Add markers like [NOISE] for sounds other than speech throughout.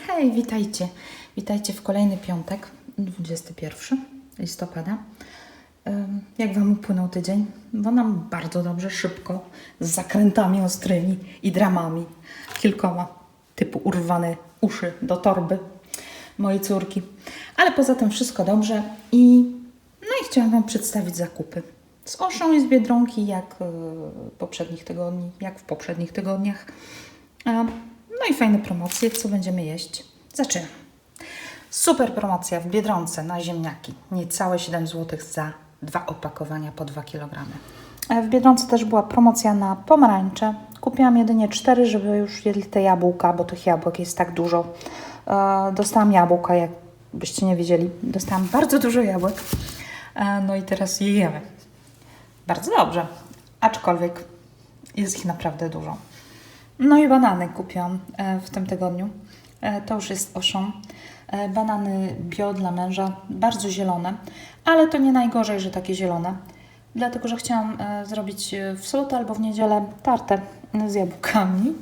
Hej, witajcie. Witajcie w kolejny piątek, 21 listopada. Jak Wam upłynął tydzień? Bo nam bardzo dobrze, szybko, z zakrętami ostrymi i dramami. Kilkoma, typu urwane uszy do torby mojej córki. Ale poza tym wszystko dobrze i no i chciałam Wam przedstawić zakupy. Z Oszą i z Biedronki, jak e, poprzednich tygodni, jak w poprzednich tygodniach. A, No i fajne promocje, co będziemy jeść. Zaczynam. Super promocja w Biedronce na ziemniaki. Niecałe 7 zł za dwa opakowania po 2 kg. W Biedronce też była promocja na pomarańcze. Kupiłam jedynie 4, żeby już jedli te jabłka, bo tych jabłek jest tak dużo. E, Dostałam jabłka, jakbyście nie wiedzieli. Dostałam bardzo dużo jabłek. E, No i teraz je jemy. Bardzo dobrze. Aczkolwiek jest ich naprawdę dużo. No i banany kupiłam e, w tym tygodniu. E, To już jest oszą. E, Banany bio dla męża, bardzo zielone, ale to nie najgorzej, że takie zielone. Dlatego, że chciałam zrobić w sobotę albo w niedzielę tartę z jabłkami.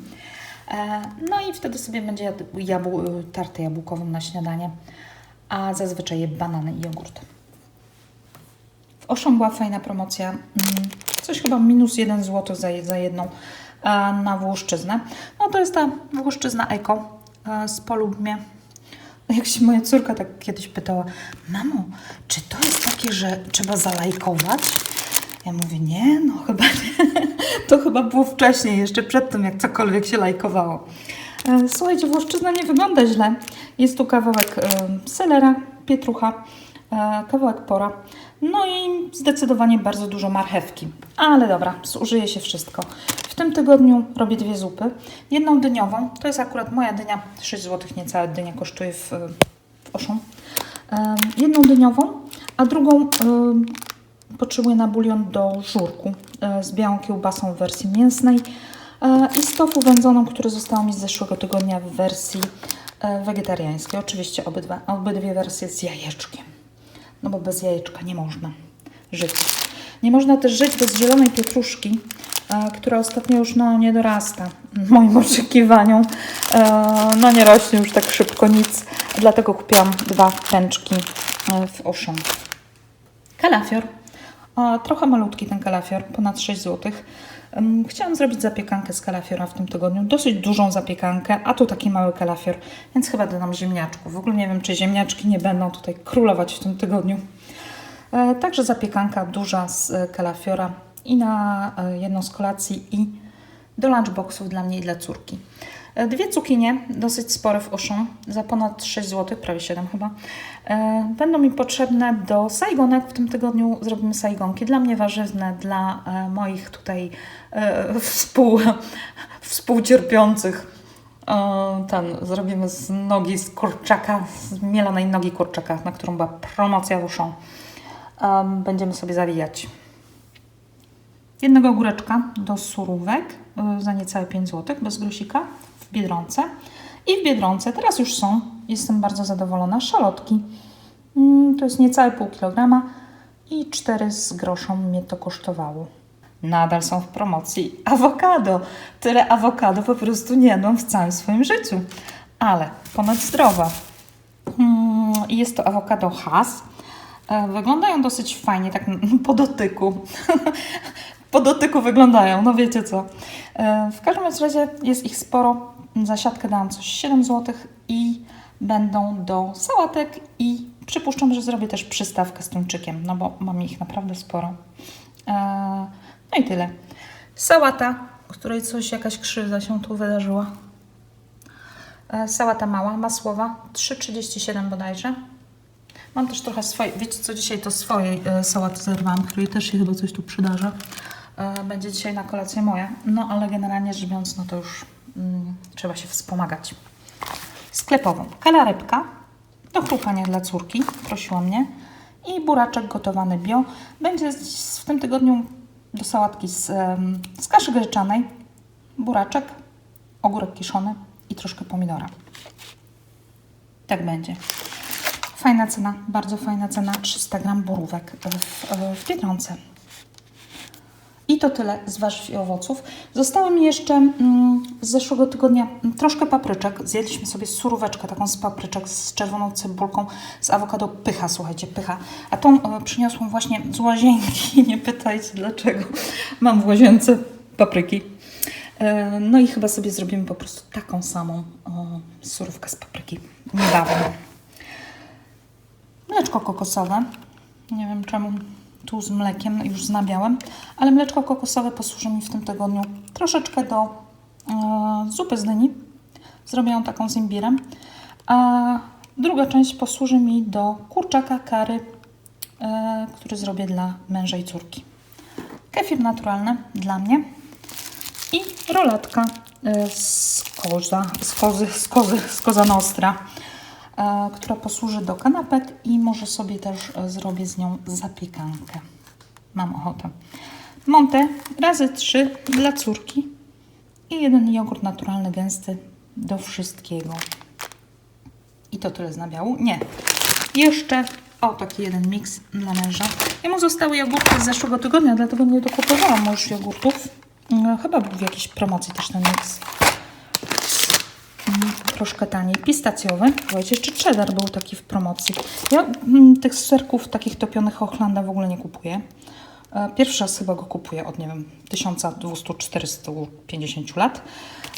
No i wtedy sobie będzie jabł- tartę jabłkową na śniadanie, a zazwyczaj je banany i jogurt. W Oszą była fajna promocja. mm, Coś chyba minus 1 zł za, za jedną na Włoszczyznę. No to jest ta Włoszczyzna Eko e, z Polubmie. Jak się moja córka tak kiedyś pytała, mamo, czy to jest takie, że trzeba zalajkować? Ja mówię, nie, no chyba nie. [LAUGHS] To chyba było wcześniej, jeszcze przed tym, jak cokolwiek się lajkowało. E, Słuchajcie, Włoszczyzna nie wygląda źle. Jest tu kawałek e, selera, pietrucha, e, kawałek pora. No i zdecydowanie bardzo dużo marchewki. Ale dobra, zużyje się wszystko. W tym tygodniu robię dwie zupy. Jedną dyniową, to jest akurat moja dynia, 6 zł niecała dynia kosztuje w, w Oszą. Jedną dyniową, a drugą potrzebuję na bulion do żurku e, z białą kiełbasą w wersji mięsnej e, i z tofu wędzoną, które zostało mi z zeszłego tygodnia w wersji e, wegetariańskiej. Oczywiście obydwa, obydwie wersje z jajeczkiem. No bo bez jajeczka nie można żyć. Nie można też żyć bez zielonej pietruszki, e, która ostatnio już no, nie dorasta [LAUGHS] moim oczekiwaniom. E, no nie rośnie już tak szybko nic, dlatego kupiłam dwa pęczki e, w Oszą. Kalafior. O, trochę malutki ten kalafior, ponad 6 zł. Chciałam zrobić zapiekankę z kalafiora w tym tygodniu, dosyć dużą zapiekankę, a tu taki mały kalafior, więc chyba dodam ziemniaczków. W ogóle nie wiem, czy ziemniaczki nie będą tutaj królować w tym tygodniu. E, Także zapiekanka duża z e, kalafiora i na e, jedną z kolacji i do lunchboxów dla mnie i dla córki. E, Dwie cukinie, dosyć spore w oszą, za ponad 6 zł, prawie 7 chyba. E, Będą mi potrzebne do sajgonek. W tym tygodniu zrobimy sajgonki. Dla mnie warzywne, dla e, moich tutaj współ, [LAUGHS] współcierpiących. Ten zrobimy z nogi z kurczaka, z mielonej nogi kurczaka, na którą była promocja uszą. Em, Będziemy sobie zawijać jednego ogóreczka do surówek za niecałe 5 zł, bez grosika Biedronce. I w Biedronce teraz już są, jestem bardzo zadowolona, szalotki. Mm, To jest niecałe pół kilograma i 4 z groszą mnie to kosztowało. Nadal są w promocji awokado. Tyle awokado po prostu nie jadłam w całym swoim życiu. Ale ponad zdrowa. Mm, jest to awokado Hass. E, Wyglądają dosyć fajnie, tak [LAUGHS] po dotyku. [LAUGHS] po dotyku wyglądają, no wiecie co. E, W każdym razie jest ich sporo. Za siatkę dałam coś 7 zł i będą do sałatek i przypuszczam, że zrobię też przystawkę z tuńczykiem, no bo mam ich naprawdę sporo. E, No i tyle. Sałata, której coś, jakaś krzywda się tu wydarzyła. E, Sałata mała, masłowa, 3,37 bodajże. Mam też trochę swojej, wiecie co, dzisiaj to swojej e, sałaty zerwałam, której też się chyba coś tu przydarza. Będzie dzisiaj na kolację moja, no ale generalnie rzecz biorąc, no to już trzeba się wspomagać. Sklepową. Kalarepka do chrupania dla córki, prosiła mnie. I buraczek gotowany bio. Będzie w tym tygodniu do sałatki z, z kaszy gryczanej. Buraczek, ogórek kiszony i troszkę pomidora. Tak będzie. Fajna cena, bardzo fajna cena, 300 gram borówek w, w Biedronce. I to tyle z warzyw i owoców. Zostały mi jeszcze mm, z zeszłego tygodnia troszkę papryczek. Zjedliśmy sobie suróweczkę taką z papryczek z czerwoną cebulką, z awokado. Pycha, słuchajcie, pycha. A tą e, przyniosłam właśnie z łazienki. [LAUGHS] Nie pytajcie dlaczego. Mam w łazience papryki. E, no i chyba sobie zrobimy po prostu taką samą surówkę z papryki niedawno. Mleczko kokosowe. Nie wiem czemu tu z mlekiem już z nabiałem, ale mleczko kokosowe posłuży mi w tym tygodniu troszeczkę do e, zupy z dyni. Zrobię ją taką z imbirem. A druga część posłuży mi do kurczaka kary, e, który zrobię dla męża i córki. Kefir naturalny dla mnie i roletka e, z koza, z kozy, z kozy, z koza nostra, która posłuży do kanapek i może sobie też e, zrobię z nią zapiekankę. Mam ochotę. Monte razy trzy dla córki i jeden jogurt naturalny, gęsty do wszystkiego. I to tyle z nabiału? Nie. Jeszcze o taki jeden miks dla męża. Jemu zostały jogurty z zeszłego tygodnia, dlatego nie dokupowałam już jogurtów. No, chyba był w jakiejś promocji też ten miks. Troszkę taniej. Pistacjowy. Słuchajcie, jeszcze cheddar był taki w promocji. Ja mm, tych serków takich topionych Hochlanda w ogóle nie kupuję. E, Pierwszy raz chyba go kupuję od, nie wiem, 1200-450 lat.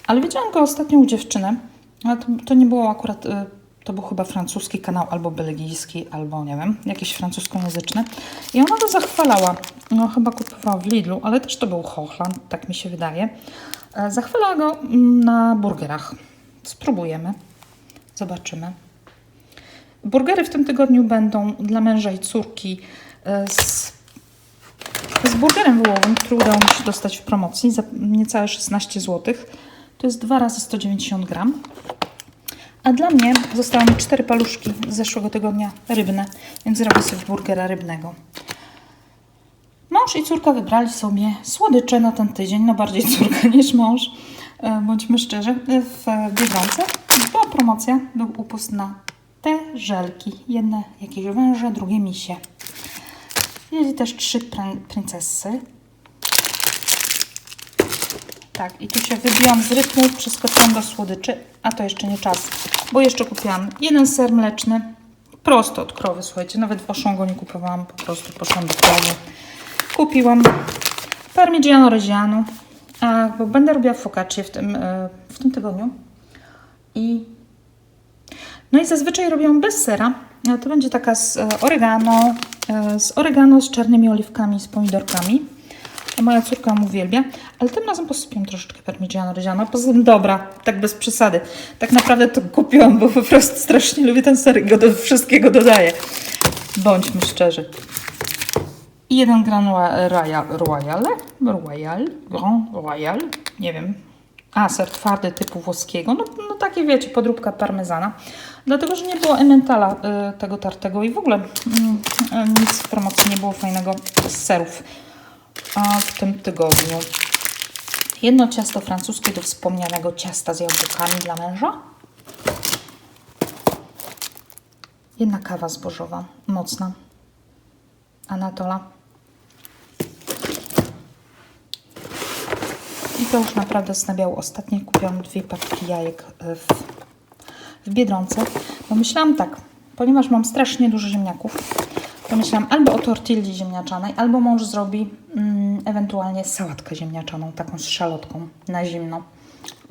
Ale widziałam go ostatnio u dziewczyny. To, to nie było akurat... e, To był chyba francuski kanał, albo belgijski, albo nie wiem, jakiś francuskojęzyczny. I ona go zachwalała. No chyba kupowała w Lidlu, ale też to był Hochland, tak mi się wydaje. E, Zachwalała go mm, na burgerach. Spróbujemy. Zobaczymy. Burgery w tym tygodniu będą dla męża i córki e, z, z burgerem wołowym, który udało mi się dostać w promocji za niecałe 16 zł. To jest 2 razy 190 gram. A dla mnie zostały mi cztery paluszki z zeszłego tygodnia rybne, więc zrobię sobie burgera rybnego. Mąż i córka wybrali sobie słodycze na ten tydzień, no bardziej [LAUGHS] córka niż mąż, bądźmy szczerzy. W Biedronce była promocja, był upust na te żelki. Jedne jakieś węże, drugie misie. Mieli też trzy prin- princesy. Tak, i tu się wybiłam z rytmu, przeskoczyłam do słodyczy, a to jeszcze nie czas, bo jeszcze kupiłam jeden ser mleczny, prosto od krowy, słuchajcie, nawet w go nie kupowałam, po prostu poszłam do krowy. Kupiłam parmigiano reggiano, bo będę robiła focaccia w tym, e, w tym tygodniu i no i zazwyczaj robiłam bez sera. To będzie taka z e, oregano, e, z oregano, z czarnymi oliwkami, z pomidorkami. Moja córka ją uwielbia, ale tym razem posypiłam troszeczkę parmigiano reggiano. Poza tym dobra, tak bez przesady. Tak naprawdę to kupiłam, bo po prostu strasznie lubię ten ser i go do wszystkiego dodaję. Bądźmy szczerzy. I jeden Grand Royal, Royal, Royal, Grand Royal, nie wiem. A, ser twardy typu włoskiego. No, no takie wiecie, podróbka parmezana. Dlatego, że nie było ementala y, tego tartego i w ogóle mm, y, nic w promocji nie było fajnego z serów a, w tym tygodniu. Jedno ciasto francuskie do wspomnianego ciasta z jabłkami dla męża. Jedna kawa zbożowa, mocna. Anatola. I to już naprawdę znabiało. Ostatnio kupiłam dwie paczki jajek y, w, w Biedronce. Bo myślałam tak, ponieważ mam strasznie dużo ziemniaków, to myślałam albo o tortilli ziemniaczanej, albo mąż zrobi mm, ewentualnie sałatkę ziemniaczaną, taką z szalotką na zimno.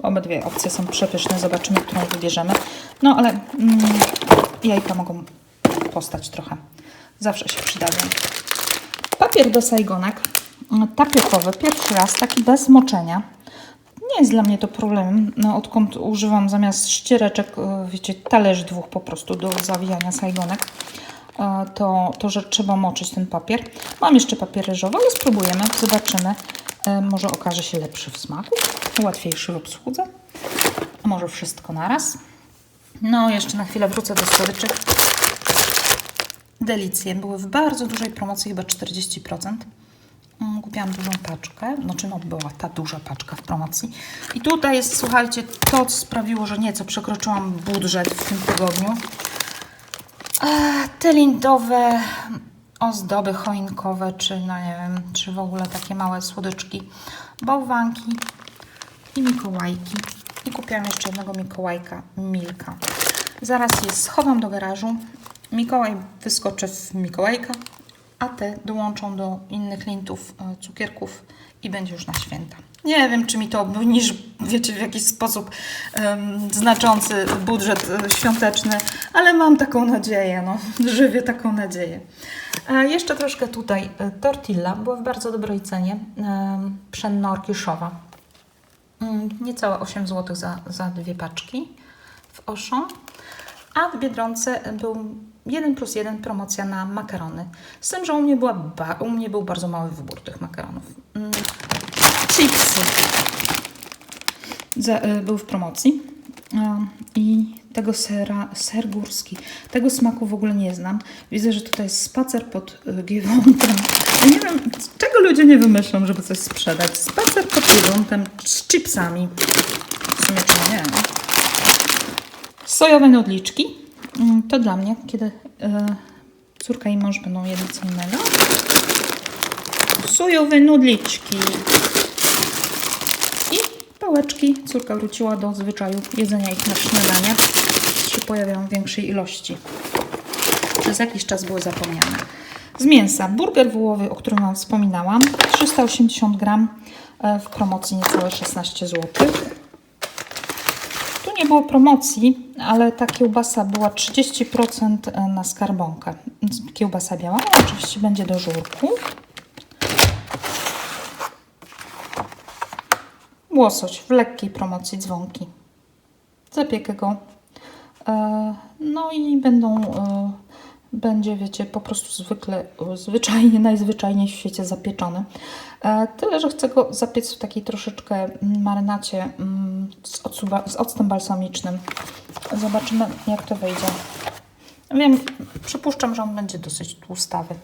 Obydwie opcje są przepyszne, zobaczymy, którą wybierzemy. No ale mm, jajka mogą postać trochę. Zawsze się przydadzą. Papier do sajgonek, tapiokowy, pierwszy raz, taki bez moczenia. Nie jest dla mnie to problemem, no, odkąd używam zamiast ściereczek, y, wiecie, talerzy dwóch po prostu do zawijania sajgonek, e, to, to, że trzeba moczyć ten papier. Mam jeszcze papier ryżowy, ale spróbujemy, zobaczymy. E, Może okaże się lepszy w smaku, łatwiejszy w obsłudze. Może wszystko naraz. No, jeszcze na chwilę wrócę do słodyczek. Delicje były w bardzo dużej promocji, chyba 40%. Mm, Kupiłam dużą paczkę, no była ta duża paczka w promocji. I tutaj jest, słuchajcie, to co sprawiło, że nieco przekroczyłam budżet w tym tygodniu. A, te lindowe ozdoby choinkowe, czy no nie wiem, czy w ogóle takie małe słodyczki, bałwanki i mikołajki. I kupiłam jeszcze jednego mikołajka, Milka. Zaraz je schowam do garażu. Mikołaj wyskoczy w mikołajka, a te dołączą do innych lintów e, cukierków i będzie już na święta. Nie wiem, czy mi to obniży, wiecie, w jakiś sposób em, znaczący budżet e, świąteczny, ale mam taką nadzieję, no, [LAUGHS] żywię taką nadzieję. E, jeszcze troszkę tutaj e, tortilla, była w bardzo dobrej cenie, em, pszenno-orkiszowa. Mm, Niecałe 8 zł za, za dwie paczki w Auchan. A w Biedronce był 1 plus 1 promocja na makarony. Z tym, że u mnie, była u mnie był bardzo mały wybór tych makaronów. Mm, Chipsy za, y, był w promocji. I tego sera, ser górski. Tego smaku w ogóle nie znam. Widzę, że tutaj jest spacer pod y, Giewontem. Ja nie wiem, czego ludzie nie wymyślą, żeby coś sprzedać. Spacer pod Giewontem z chipsami. W sumie czemu nie? Sojowe nudliczki. Mm, To dla mnie, kiedy y, córka i mąż będą jedli co innego. Sojowe nudliczki. I pałeczki. Córka wróciła do zwyczaju jedzenia ich na śniadanie. Się pojawiają w większej ilości. Przez jakiś czas były zapomniane. Z mięsa burger wołowy, o którym Wam wspominałam. 380 gram e, w promocji niecałe 16 zł. Było promocji, ale ta kiełbasa była 30% na skarbonkę. Kiełbasa biała, oczywiście będzie do żurku. Łosoś w lekkiej promocji dzwonki. Zapiekę go. E, No i będą, e, będzie, wiecie, po prostu zwykle, e, zwyczajnie, [LAUGHS] najzwyczajniej w świecie zapieczony. E, Tyle, że chcę go zapiec w takiej troszeczkę mm, marynacie mm, z, octu- z octem balsamicznym. Zobaczymy, jak to wyjdzie. Wiem, przypuszczam, że on będzie dosyć tłustawy,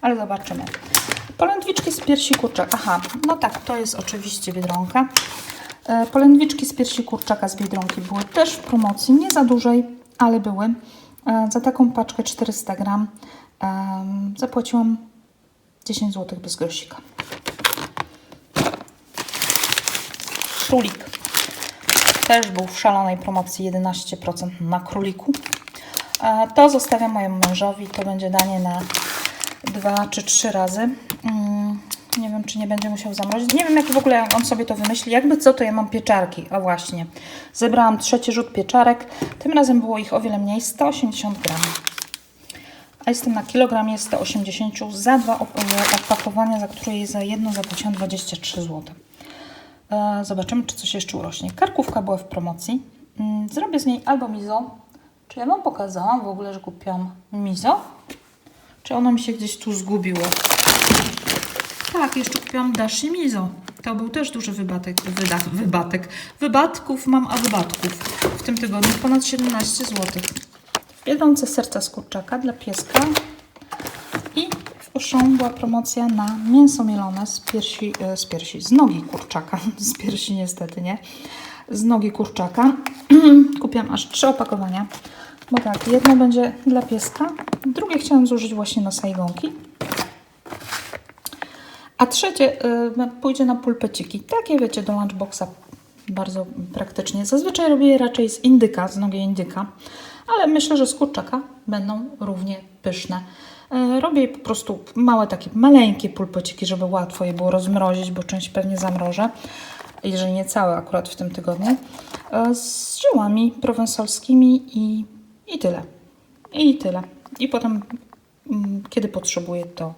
ale zobaczymy. Polędwiczki z piersi kurczaka. Aha, no tak, to jest oczywiście biedronka. E, Polędwiczki z piersi kurczaka z biedronki były też w promocji, nie za dużej, ale były. E, Za taką paczkę 400 gram em, zapłaciłam 10 zł bez grosika. Królik. Też był w szalonej promocji 11% na króliku. To zostawiam mojemu mężowi. To będzie danie na dwa czy trzy razy. Mm, Nie wiem, czy nie będzie musiał zamrozić. Nie wiem, jak w ogóle on sobie to wymyśli. Jakby co, to ja mam pieczarki. A właśnie. Zebrałam trzeci rzut pieczarek. Tym razem było ich o wiele mniej. 180 gram. A jestem na kilogramie 180 za dwa op- opakowania, za które za jedno zapłaciłam 23 zł. E, Zobaczymy, czy coś jeszcze urośnie. Karkówka była w promocji. Mm, Zrobię z niej albo mizo. Czy ja Wam pokazałam w ogóle, że kupiłam mizo? Czy ono mi się gdzieś tu zgubiło? Tak, jeszcze kupiłam dashi mizo. To był też duży wybatek, wyda, wybatek. Wybatków mam, a wybatków. W tym tygodniu ponad 17 zł. W Biedronce serca z kurczaka dla pieska. Auchan była promocja na mięso mielone z piersi, e, z piersi, z nogi kurczaka. [LAUGHS] Z piersi niestety nie. Z nogi kurczaka. [CLEARS THROAT] Kupiłam aż trzy opakowania. Bo tak, jedno będzie dla pieska, drugie chciałam zużyć właśnie na sajgonki. A trzecie y, pójdzie na pulpeciki. Takie wiecie, do lunchboxa bardzo praktycznie. Zazwyczaj robię je raczej z indyka, z nogi indyka, ale myślę, że z kurczaka będą równie pyszne. Y, robię po prostu małe, takie maleńkie pulpeciki, żeby łatwo je było rozmrozić, bo część pewnie zamrożę, jeżeli nie całe akurat w tym tygodniu. Y, z ziołami prowensalskimi i, i tyle. I tyle. I potem Mm, kiedy potrzebuję, to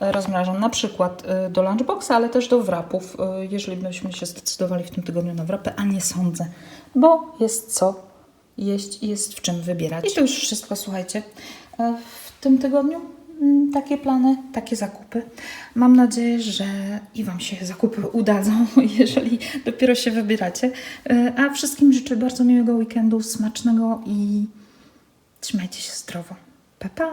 e, rozmrażam na przykład e, do lunchboxa, ale też do wrapów, e, jeżeli byśmy się zdecydowali w tym tygodniu na wrapy, a nie sądzę, bo jest co jeść i jest w czym wybierać. I to już wszystko, słuchajcie. W tym tygodniu mm, takie plany, takie zakupy. Mam nadzieję, że i Wam się zakupy udadzą, [LAUGHS] jeżeli dopiero się wybieracie. E, A wszystkim życzę bardzo miłego weekendu, smacznego i trzymajcie się zdrowo. Pa, pa!